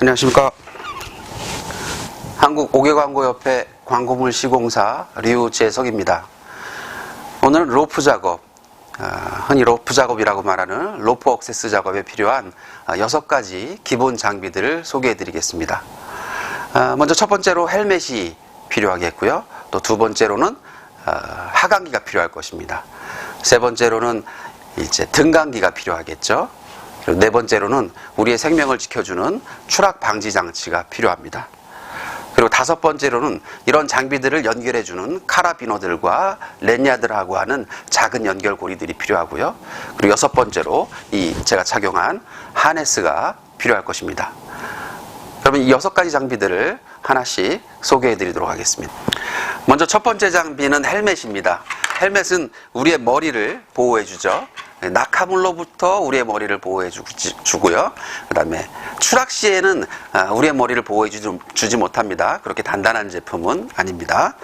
안녕하십니까. 한국 옥외광고협회 광고물 시공사 류재석입니다. 오늘은 로프 작업, 아, 흔히 로프 작업이라고 말하는 로프 억세스 작업에 필요한 아, 여섯 가지 기본 장비들을 소개해 드리겠습니다. 아, 먼저 첫 번째로 헬멧이 필요하겠고요. 또 두 번째로는 아, 하강기가 필요할 것입니다. 세 번째로는 이제 등강기가 필요하겠죠. 네 번째로는 우리의 생명을 지켜주는 추락 방지 장치가 필요합니다. 그리고 다섯 번째로는 이런 장비들을 연결해주는 카라비너들과 렌야드라고 하는 작은 연결고리들이 필요하고요. 그리고 여섯 번째로 이 제가 착용한 하네스가 필요할 것입니다. 그러면 이 여섯 가지 장비들을 하나씩 소개해 드리도록 하겠습니다. 먼저 첫 번째 장비는 헬멧입니다. 헬멧은 우리의 머리를 보호해 주죠. 낙하물로부터 우리의 머리를 보호해 주- 주고요. 그 다음에 추락 시에는 아, 우리의 머리를 보호해 주지, 못합니다. 그렇게 단단한 제품은 아닙니다.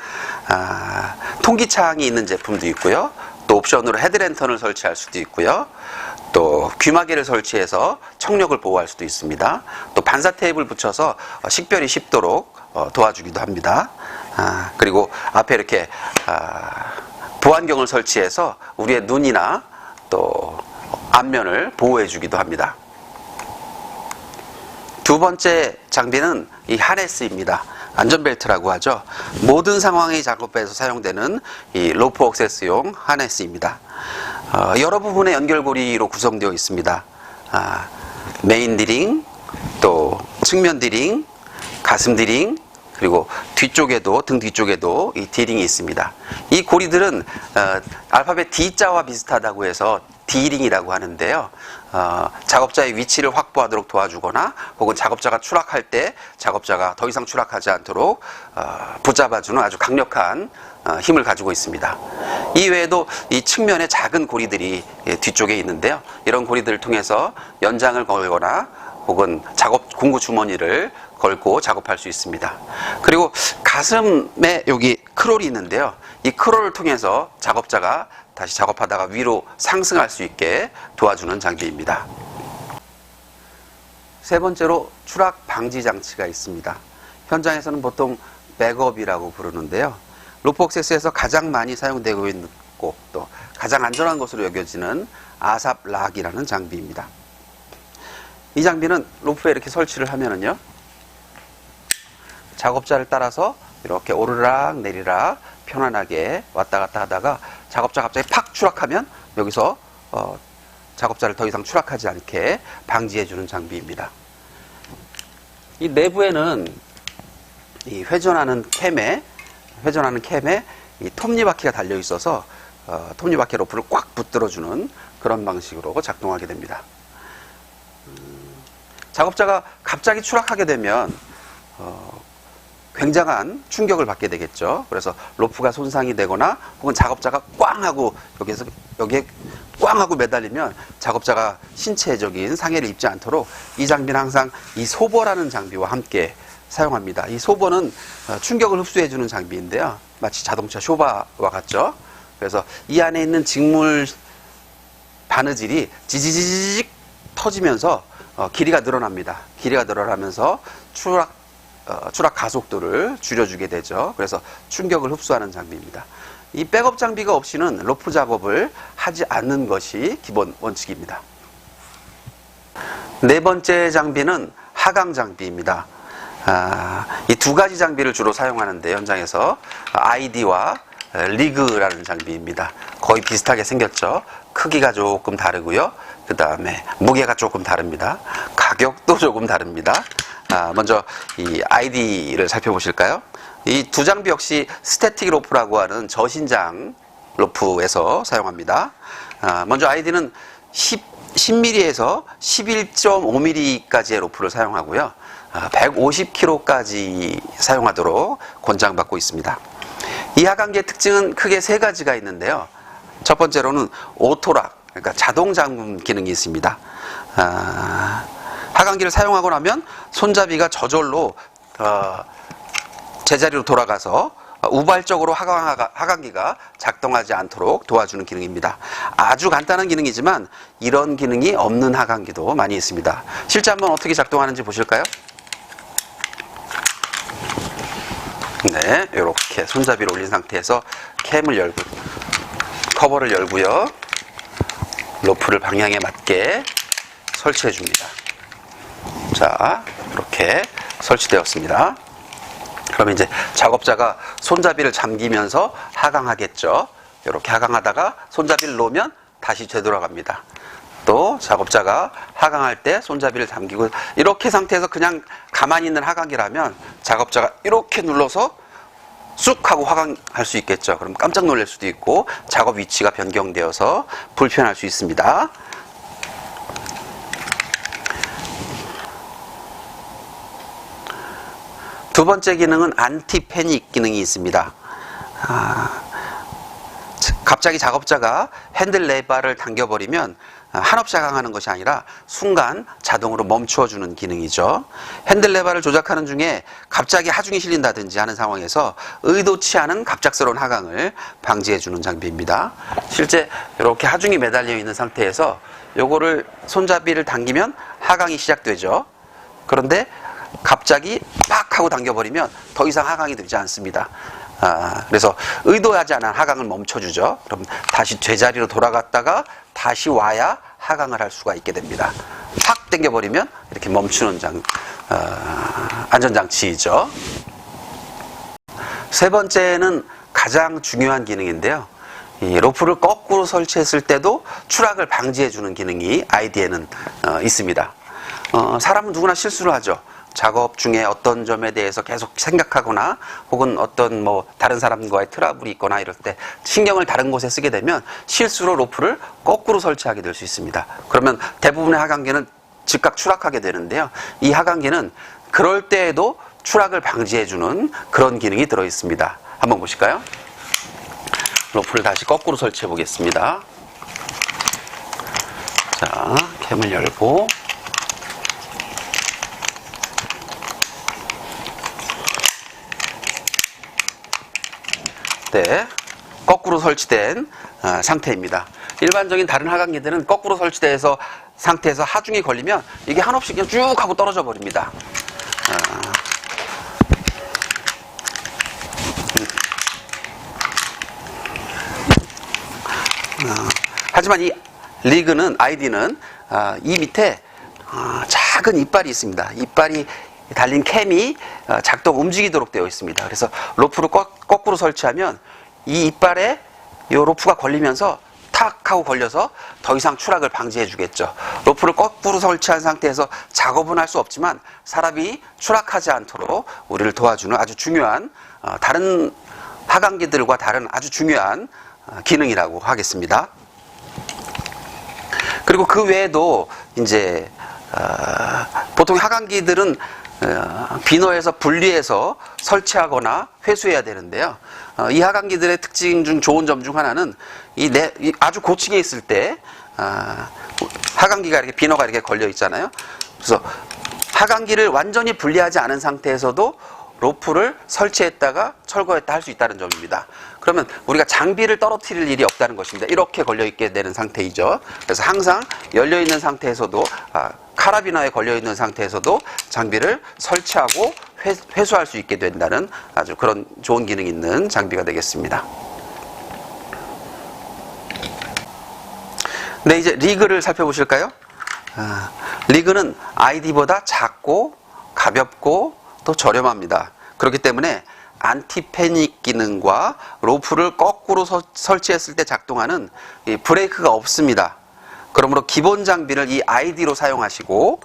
아, 통기창이 있는 제품도 있고요. 또 옵션으로 헤드랜턴을 설치할 수도 있고요. 또 귀마개를 설치해서 청력을 보호할 수도 있습니다. 또 반사 테이프를 붙여서 어, 식별이 쉽도록 어, 도와주기도 합니다. 아, 그리고 앞에 이렇게 아, 보안경을 설치해서 우리의 눈이나 또 앞면을 보호해 주기도 합니다. 두 번째 장비는 이 하네스입니다. 안전벨트라고 하죠. 모든 상황의 작업에서 사용되는 이 로프 억세스용 하네스입니다. 어, 여러 부분의 연결고리로 구성되어 있습니다. 아, 메인 디링, 또 측면 디링, 가슴 디링, 그리고 뒤쪽에도 등 뒤쪽에도 이 디링이 있습니다. 이 고리들은 어, 알파벳 D자와 비슷하다고 해서 디링이라고 하는데요. 어, 작업자의 위치를 확보하도록 도와주거나 혹은 작업자가 추락할 때 작업자가 더 이상 추락하지 않도록 어, 붙잡아주는 아주 강력한 어, 힘을 가지고 있습니다. 이 외에도 이 측면에 작은 고리들이 예, 뒤쪽에 있는데요. 이런 고리들을 통해서 연장을 걸거나 혹은 작업 공구 주머니를 걸고 작업할 수 있습니다. 그리고 가슴에 여기 크롤이 있는데요. 이 크롤을 통해서 작업자가 다시 작업하다가 위로 상승할 수 있게 도와주는 장비입니다. 세 번째로 추락 방지 장치가 있습니다. 현장에서는 보통 백업이라고 부르는데요. 로프옥세스에서 가장 많이 사용되고 곳, 또 가장 안전한 것으로 여겨지는 아삽락이라는 장비입니다. 이 장비는 로프에 이렇게 설치를 하면은요, 작업자를 따라서 이렇게 오르락 내리락 편안하게 왔다 갔다 하다가 작업자 갑자기 팍 추락하면 여기서 어, 작업자를 더 이상 추락하지 않게 방지해주는 장비입니다. 이 내부에는 이 회전하는 캠에 회전하는 캠에 이 톱니바퀴가 달려 있어서 어, 톱니바퀴 로프를 꽉 붙들어주는 그런 방식으로 작동하게 됩니다. 음, 작업자가 갑자기 추락하게 되면 어, 굉장한 충격을 받게 되겠죠. 그래서 로프가 손상이 되거나 혹은 작업자가 꽝 하고 여기에서 여기에 꽝 하고 매달리면 작업자가 신체적인 상해를 입지 않도록 이 장비는 항상 이 소버라는 장비와 함께 사용합니다. 이 소버는 어, 충격을 흡수해 주는 장비인데요. 마치 자동차 쇼바와 같죠. 그래서 이 안에 있는 직물 바느질이 지지지직 터지면서 어, 길이가 늘어납니다. 길이가 늘어나면서 추락 어, 추락 가속도를 줄여주게 되죠. 그래서 충격을 흡수하는 장비입니다. 이 백업 장비가 없이는 로프 작업을 하지 않는 것이 기본 원칙입니다. 네 번째 장비는 하강 장비입니다. 아, 이 두 가지 장비를 주로 사용하는데 현장에서 아이디와 리그라는 장비입니다. 거의 비슷하게 생겼죠. 크기가 조금 다르고요. 그 다음에 무게가 조금 다릅니다. 가격도 조금 다릅니다. 아, 먼저 이 아이디를 살펴보실까요? 이 두 장비 역시 스태틱 로프라고 하는 저신장 로프에서 사용합니다. 아, 먼저 아이디는 10, 10mm에서 11.5mm까지의 로프를 사용하고요. 150kg까지 사용하도록 권장받고 있습니다. 이 하강기의 특징은 크게 세 가지가 있는데요. 첫 번째로는 오토락, 그러니까 자동 잠금 기능이 있습니다. 아, 하강기를 사용하고 나면 손잡이가 저절로 어, 제자리로 돌아가서 우발적으로 하강하기가 작동하지 않도록 도와주는 기능입니다. 아주 간단한 기능이지만 이런 기능이 없는 하강기도 많이 있습니다. 실제 한번 어떻게 작동하는지 보실까요? 네, 이렇게 손잡이를 올린 상태에서 캠을 열고 커버를 열고요. 로프를 방향에 맞게 설치해 줍니다. 자, 이렇게 설치되었습니다. 그럼 이제 작업자가 손잡이를 잠기면서 하강하겠죠. 이렇게 하강하다가 손잡이를 놓으면 다시 되돌아갑니다. 또 작업자가 하강할 때 손잡이를 잠기고 이렇게 상태에서 그냥 가만히 있는 하강이라면 작업자가 이렇게 눌러서 쑥 하고 하강할 수 있겠죠. 그럼 깜짝 놀랄 수도 있고 작업 위치가 변경되어서 불편할 수 있습니다. 두 번째 기능은 안티 패닉 기능이 있습니다. 아, 갑자기 작업자가 핸들 레바를 당겨버리면 한없이 하강하는 것이 아니라 순간 자동으로 멈추어주는 기능이죠. 핸들 레바를 조작하는 중에 갑자기 하중이 실린다든지 하는 상황에서 의도치 않은 갑작스러운 하강을 방지해주는 장비입니다. 실제 이렇게 하중이 매달려 있는 상태에서 요거를 손잡이를 당기면 하강이 시작되죠. 그런데 갑자기 빡 하고 당겨버리면 더 이상 하강이 되지 않습니다. 아, 그래서 의도하지 않은 하강을 멈춰주죠. 그럼 다시 제자리로 돌아갔다가 다시 와야 하강을 할 수가 있게 됩니다. 확 당겨버리면 이렇게 멈추는 장, 어, 안전장치이죠. 세 번째는 가장 중요한 기능인데요. 이 로프를 거꾸로 설치했을 때도 추락을 방지해주는 기능이 아이디에는 어, 있습니다. 어, 사람은 누구나 실수를 하죠. 작업 중에 어떤 점에 대해서 계속 생각하거나 혹은 어떤 뭐 다른 사람과의 트러블이 있거나 이럴 때 신경을 다른 곳에 쓰게 되면 실수로 로프를 거꾸로 설치하게 될 수 있습니다. 그러면 대부분의 하강기는 즉각 추락하게 되는데요. 이 하강기는 그럴 때에도 추락을 방지해주는 그런 기능이 들어 있습니다. 한번 보실까요? 로프를 다시 거꾸로 설치해 보겠습니다. 자, 캠을 열고 때 거꾸로 설치된 어, 상태입니다. 일반적인 다른 하강기들은 거꾸로 설치돼서 상태에서 하중이 걸리면 이게 한없이 그냥 쭉 하고 떨어져 버립니다. 어, 어, 하지만 이 리그는 아이디는 어, 이 밑에 어, 작은 이빨이 있습니다. 이빨이 달린 캠이 어, 작동 움직이도록 되어 있습니다. 그래서 로프를 거, 꾸로 설치하면 이 이빨에 이 로프가 걸리면서 탁 하고 걸려서 더 이상 추락을 방지해 주겠죠. 로프를 거꾸로 설치한 상태에서 작업은 할 수 없지만 사람이 추락하지 않도록 우리를 도와주는 아주 중요한 어, 다른 하강기들과 다른 아주 중요한 어, 기능이라고 하겠습니다. 그리고 그 외에도 이제 어, 보통 하강기들은 어, 비너에서 분리해서 설치하거나 회수해야 되는데요. 어, 이 하강기들의 특징 중 좋은 점 중 하나는 이, 아주 고층에 있을 때 아, 하강기가 이렇게 비너가 이렇게 걸려 있잖아요. 그래서 하강기를 완전히 분리하지 않은 상태에서도 로프를 설치했다가 철거했다 할 수 있다는 점입니다. 그러면 우리가 장비를 떨어뜨릴 일이 없다는 것입니다. 이렇게 걸려 있게 되는 상태이죠. 그래서 항상 열려 있는 상태에서도 아, 카라비너에 걸려 있는 상태에서도 장비를 설치하고 회, 회수할 수 있게 된다는 아주 그런 좋은 기능 있는 장비가 되겠습니다. 네, 이제 리그를 살펴보실까요? 아, 리그는 아이디보다 작고 가볍고 또 저렴합니다. 그렇기 때문에 안티패닉 기능과 로프를 거꾸로 서, 설치했을 때 작동하는 브레이크가 없습니다. 그러므로 기본 장비를 이 아이디로 사용하시고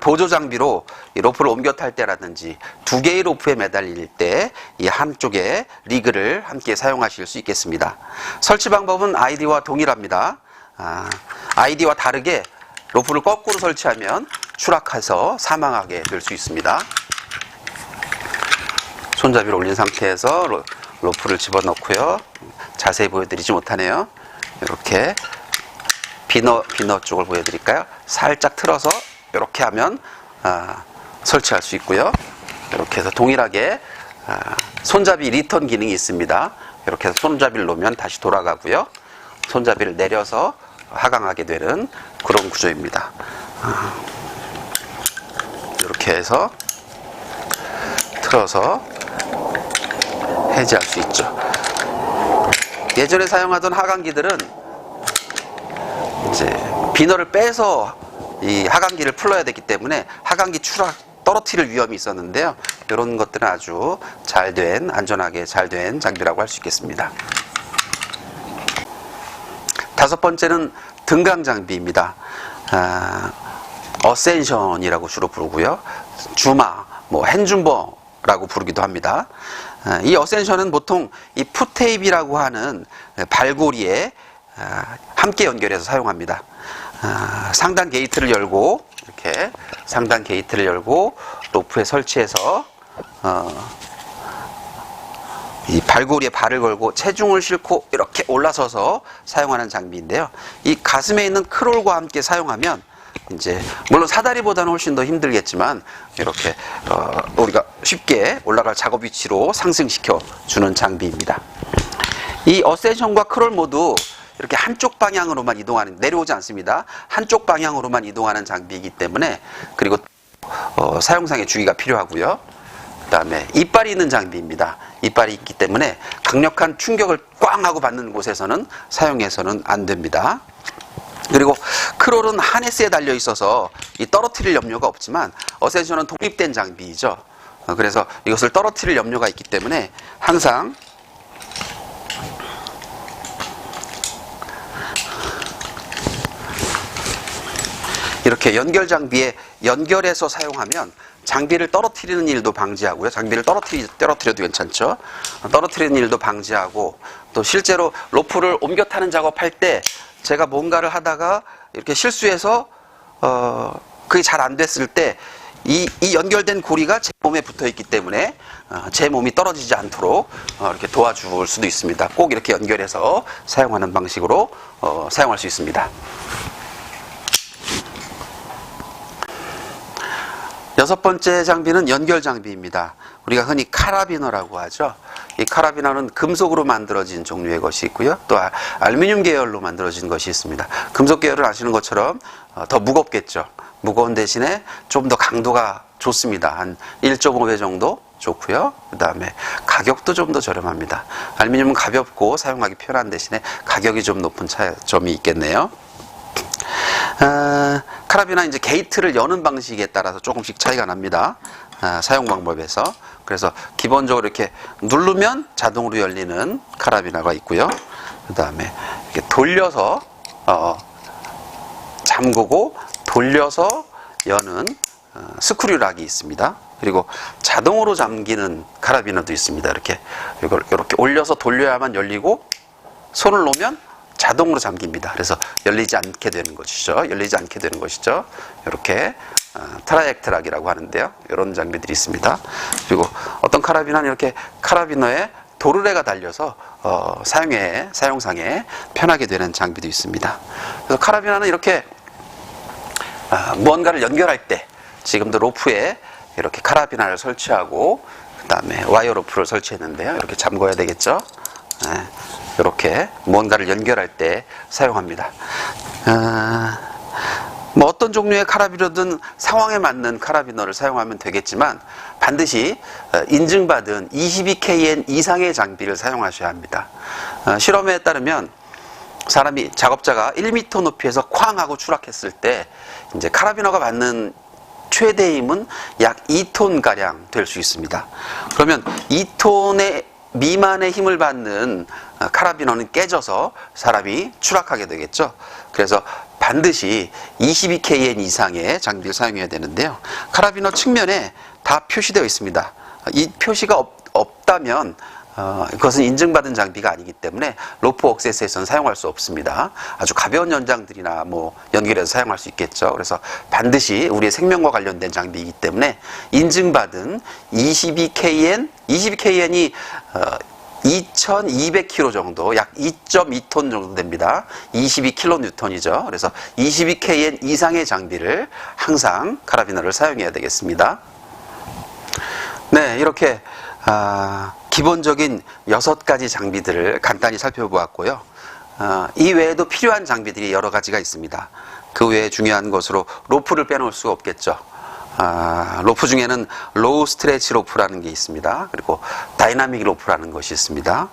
보조 장비로 로프를 옮겨 탈 때라든지 두 개의 로프에 매달릴 때 이 한쪽에 리그를 함께 사용하실 수 있겠습니다. 설치 방법은 아이디와 동일합니다. 아, 아이디와 다르게 로프를 거꾸로 설치하면 추락해서 사망하게 될 수 있습니다. 손잡이를 올린 상태에서 로, 로프를 집어넣고요. 자세히 보여드리지 못하네요. 이렇게 비너 비너 쪽을 보여드릴까요? 살짝 틀어서 이렇게 하면 아, 설치할 수 있고요. 이렇게 해서 동일하게 아, 손잡이 리턴 기능이 있습니다. 이렇게 해서 손잡이를 놓으면 다시 돌아가고요. 손잡이를 내려서 하강하게 되는 그런 구조입니다. 아, 이렇게 해서 틀어서 해제할 수 있죠. 예전에 사용하던 하강기들은 이제 비너를 빼서 이 하강기를 풀러야 되기 때문에 하강기 추락 떨어뜨릴 위험이 있었는데요. 이런 것들은 아주 잘 된 안전하게 잘 된 장비라고 할 수 있겠습니다. 다섯 번째는 등강 장비입니다. 아, 어센션이라고 주로 부르고요. 주마, 뭐 핸줌버라고 부르기도 합니다. 아, 이 어센션은 보통 이 푸테이프라고 하는 발고리에 아, 함께 연결해서 사용합니다. 아, 상단 게이트를 열고 이렇게 상단 게이트를 열고 로프에 설치해서 어, 이 발고리에 발을 걸고 체중을 싣고 이렇게 올라서서 사용하는 장비인데요. 이 가슴에 있는 크롤과 함께 사용하면 이제 물론 사다리보다는 훨씬 더 힘들겠지만 이렇게 어, 우리가 쉽게 올라갈 작업 위치로 상승시켜 주는 장비입니다. 이 어센션과 크롤 모두 이렇게 한쪽 방향으로만 이동하는 내려오지 않습니다. 한쪽 방향으로만 이동하는 장비이기 때문에 그리고 어, 사용상의 주의가 필요하고요. 그다음에 이빨이 있는 장비입니다. 이빨이 있기 때문에 강력한 충격을 꽝 하고 받는 곳에서는 사용해서는 안 됩니다. 그리고 크롤은 하네스에 달려 있어서 이 떨어뜨릴 염려가 없지만 어센션은 독립된 장비이죠. 어, 그래서 이것을 떨어뜨릴 염려가 있기 때문에 항상 이렇게 연결 장비에 연결해서 사용하면 장비를 떨어뜨리는 일도 방지하고요. 장비를 떨어뜨리, 떨어뜨려도 괜찮죠. 떨어뜨리는 일도 방지하고 또 실제로 로프를 옮겨 타는 작업할 때 제가 뭔가를 하다가 이렇게 실수해서 어, 그게 잘 안 됐을 때 이, 이 연결된 고리가 제 몸에 붙어 있기 때문에 어, 제 몸이 떨어지지 않도록 어, 이렇게 도와줄 수도 있습니다. 꼭 이렇게 연결해서 사용하는 방식으로 어, 사용할 수 있습니다. 여섯 번째 장비는 연결 장비입니다. 우리가 흔히 카라비너라고 하죠. 이 카라비너는 금속으로 만들어진 종류의 것이 있고요. 또 아- 알루미늄 계열로 만들어진 것이 있습니다. 금속 계열을 아시는 것처럼 어, 더 무겁겠죠. 무거운 대신에 좀 더 강도가 좋습니다. 한 1.5배 정도 좋고요. 그 다음에 가격도 좀 더 저렴합니다. 알루미늄은 가볍고 사용하기 편한 대신에 가격이 좀 높은 차점이 있겠네요. 아, 카라비나 이제 게이트를 여는 방식에 따라서 조금씩 차이가 납니다. 아, 사용 방법에서. 그래서 기본적으로 이렇게 누르면 자동으로 열리는 카라비나가 있고요. 그 다음에 이렇게 돌려서, 어, 잠그고 돌려서 여는 어, 스크류락이 있습니다. 그리고 자동으로 잠기는 카라비너도 있습니다. 이렇게 이걸 이렇게 올려서 돌려야만 열리고 손을 놓으면 자동으로 잠깁니다. 그래서 열리지 않게 되는 것이죠. 열리지 않게 되는 것이죠. 이렇게 어, 트라이액트락이라고 하는데요. 이런 장비들이 있습니다. 그리고 어떤 카라비너는 이렇게 카라비너에 도르래가 달려서 어, 사용에 사용상에 편하게 되는 장비도 있습니다. 그래서 카라비너는 이렇게 아, 무언가를 연결할 때 지금도 로프에 이렇게 카라비나를 설치하고 그 다음에 와이어 로프를 설치했는데요. 이렇게 잠궈야 되겠죠. 네, 이렇게 무언가를 연결할 때 사용합니다. 아, 뭐 어떤 종류의 카라비너든 상황에 맞는 카라비너를 사용하면 되겠지만 반드시 어, 인증받은 22KN 이상의 장비를 사용하셔야 합니다. 어, 실험에 따르면 사람이 작업자가 1m 높이에서 쾅 하고 추락했을 때 이제 카라비너가 받는 최대 힘은 약 2톤 가량 될 수 있습니다. 그러면 2톤의 미만의 힘을 받는 어, 카라비너는 깨져서 사람이 추락하게 되겠죠. 그래서 반드시 22KN 이상의 장비를 사용해야 되는데요. 카라비너 측면에 다 표시되어 있습니다. 이 표시가 없, 없다면 어, 그것은 인증받은 장비가 아니기 때문에 로프 억세스에서는 사용할 수 없습니다. 아주 가벼운 연장들이나 뭐 연결해서 사용할 수 있겠죠. 그래서 반드시 우리의 생명과 관련된 장비이기 때문에 인증받은 22KN, 22KN이 어, 2200kg 정도, 약 2.2톤 정도 됩니다. 22kN이죠. 그래서 22KN 이상의 장비를 항상 카라비너를 사용해야 되겠습니다. 네, 이렇게 아, 기본적인 여섯 가지 장비들을 간단히 살펴보았고요. 아, 이 외에도 필요한 장비들이 여러 가지가 있습니다. 그 외에 중요한 것으로 로프를 빼놓을 수가 없겠죠. 아, 로프 중에는 로우 스트레치 로프라는 게 있습니다. 그리고 다이나믹 로프라는 것이 있습니다.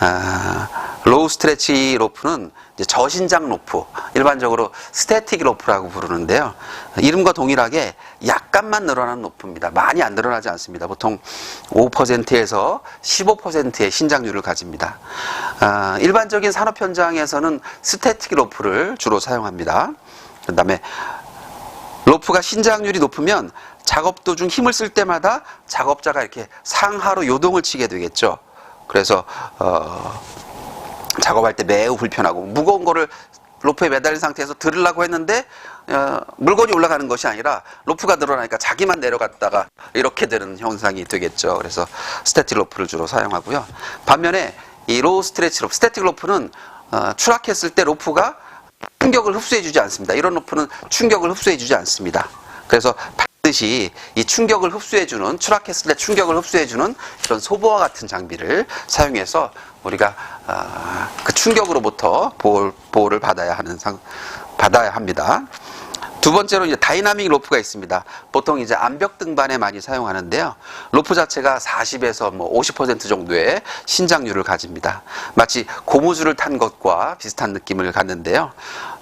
아, 로우 스트레치 로프는 저신장 로프, 일반적으로 스태틱 로프라고 부르는데요. 이름과 동일하게 약간만 늘어나는 로프입니다. 많이 안 늘어나지 않습니다. 보통 5%에서 15%의 신장률을 가집니다. 아, 일반적인 산업 현장에서는 스태틱 로프를 주로 사용합니다. 그 다음에 로프가 신장률이 높으면 작업 도중 힘을 쓸 때마다 작업자가 이렇게 상하로 요동을 치게 되겠죠. 그래서 어, 작업할 때 매우 불편하고 무거운 거를 로프에 매달린 상태에서 들으려고 했는데 어, 물건이 올라가는 것이 아니라 로프가 늘어나니까 자기만 내려갔다가 이렇게 되는 현상이 되겠죠. 그래서 스태틱 로프를 주로 사용하고요. 반면에 이 로우 스트레치 로프, 스태틱 로프는 어, 추락했을 때 로프가 충격을 흡수해주지 않습니다. 이런 로프는 충격을 흡수해주지 않습니다. 그래서 반드시 이 충격을 흡수해주는 추락했을 때 충격을 흡수해주는 이런 소보와 같은 장비를 사용해서 우리가 아, 그 충격으로부터 보호, 보호를 받아야 하는 상, 받아야 합니다. 두 번째로 이제 다이나믹 로프가 있습니다. 보통 이제 암벽 등반에 많이 사용하는데요. 로프 자체가 40에서 뭐 50% 정도의 신장률을 가집니다. 마치 고무줄을 탄 것과 비슷한 느낌을 갖는데요.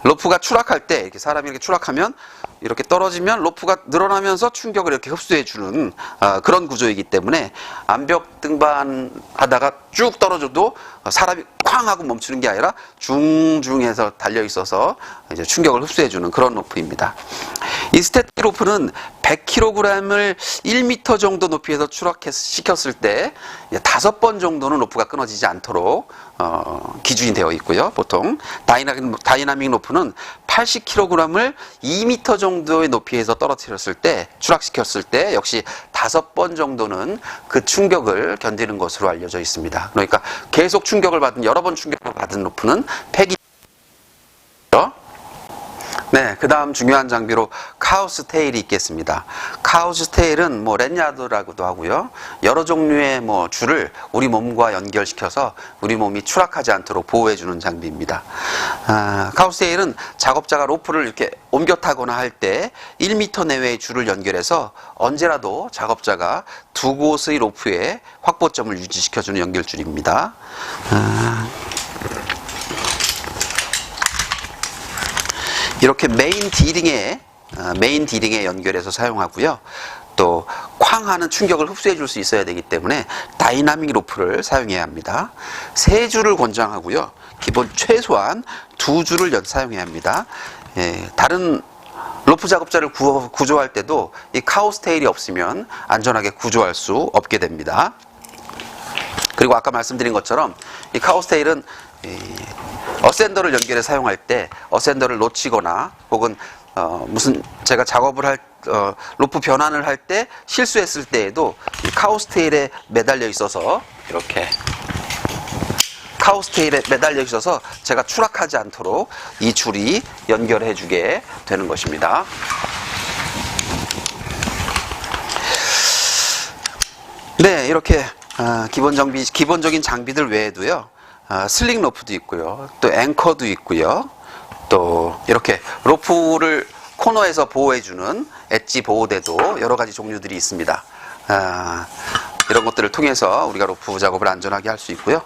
로프가 추락할 때 이렇게 사람이 이렇게 추락하면 이렇게 떨어지면 로프가 늘어나면서 충격을 이렇게 흡수해 주는 아, 그런 구조이기 때문에 암벽 등반 하다가 쭉 떨어져도 사람이 쾅 하고 멈추는 게 아니라 중중해서 달려 있어서 이제 충격을 흡수해 주는 그런 로프입니다. 이 스태틱 로프는 100kg을 1m 정도 높이에서 추락시켰을 때 다섯 번 정도는 로프가 끊어지지 않도록 어, 기준이 되어 있고요. 보통 다이나믹, 다이나믹 로프는 80kg을 2m 정도의 높이에서 떨어뜨렸을 때 추락시켰을 때 역시 다섯 번 정도는 그 충격을 견디는 것으로 알려져 있습니다. 그러니까 계속 충격을 받은 여러 번 충격을 받은 로프는 폐기 네, 그 다음 중요한 장비로 카우스 테일이 있겠습니다. 카우스 테일은 뭐 렛야드라고도 하고요. 여러 종류의 뭐 줄을 우리 몸과 연결시켜서 우리 몸이 추락하지 않도록 보호해주는 장비입니다. 아, 카우스 테일은 작업자가 로프를 이렇게 옮겨 타거나 할 때 1m 내외의 줄을 연결해서 언제라도 작업자가 두 곳의 로프에 확보점을 유지시켜주는 연결줄입니다. 아, 이렇게 메인 디링에 어, 메인 디링에 연결해서 사용하고요. 또 쾅하는 충격을 흡수해 줄 수 있어야 되기 때문에 다이나믹 로프를 사용해야 합니다. 세 줄을 권장하고요. 기본 최소한 두 줄을 연- 사용해야 합니다. 예, 다른 로프 작업자를 구, 구조할 때도 이 카우스 테일이 없으면 안전하게 구조할 수 없게 됩니다. 그리고 아까 말씀드린 것처럼 이 카우스 테일은 이 어센더를 연결해 사용할 때 어센더를 놓치거나 혹은 어 무슨 제가 작업을 할 어, 로프 변환을 할 때 실수했을 때에도 이 카우스테일에 매달려 있어서 이렇게 카우스테일에 매달려 있어서 제가 추락하지 않도록 이 줄이 연결해 주게 되는 것입니다. 네, 이렇게 아, 기본 장비, 기본적인 장비들 외에도요, 아, 슬링 로프도 있고요, 또 앵커도 있고요, 또 이렇게 로프를 코너에서 보호해주는 엣지 보호대도 여러 가지 종류들이 있습니다. 아, 이런 것들을 통해서 우리가 로프 작업을 안전하게 할 수 있고요.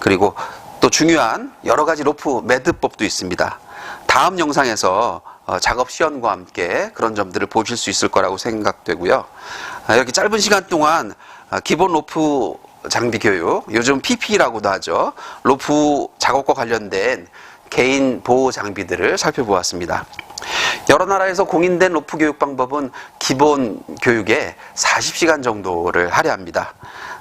그리고 또 중요한 여러 가지 로프 매듭법도 있습니다. 다음 영상에서 어, 작업 시연과 함께 그런 점들을 보실 수 있을 거라고 생각되고요. 아, 이렇게 짧은 시간 동안 아, 기본 로프 장비 교육, 요즘 PP라고도 하죠. 로프 작업과 관련된 개인 보호 장비들을 살펴보았습니다. 여러 나라에서 공인된 로프 교육 방법은 기본 교육에 40시간 정도를 할애합니다.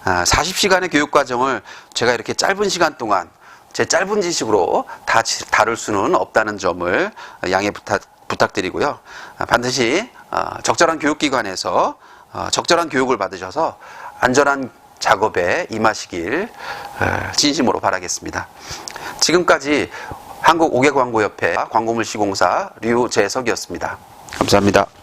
아, 40시간의 교육 과정을 제가 이렇게 짧은 시간 동안 제 짧은 지식으로 다 지- 다룰 수는 없다는 점을 양해 부탁, 부탁드리고요. 아, 반드시 어, 적절한 교육기관에서 어, 적절한 교육을 받으셔서 안전한 작업에 임하시길 어, 진심으로 바라겠습니다. 지금까지 한국오개광고협회 광고물시공사 류재석이었습니다. 감사합니다.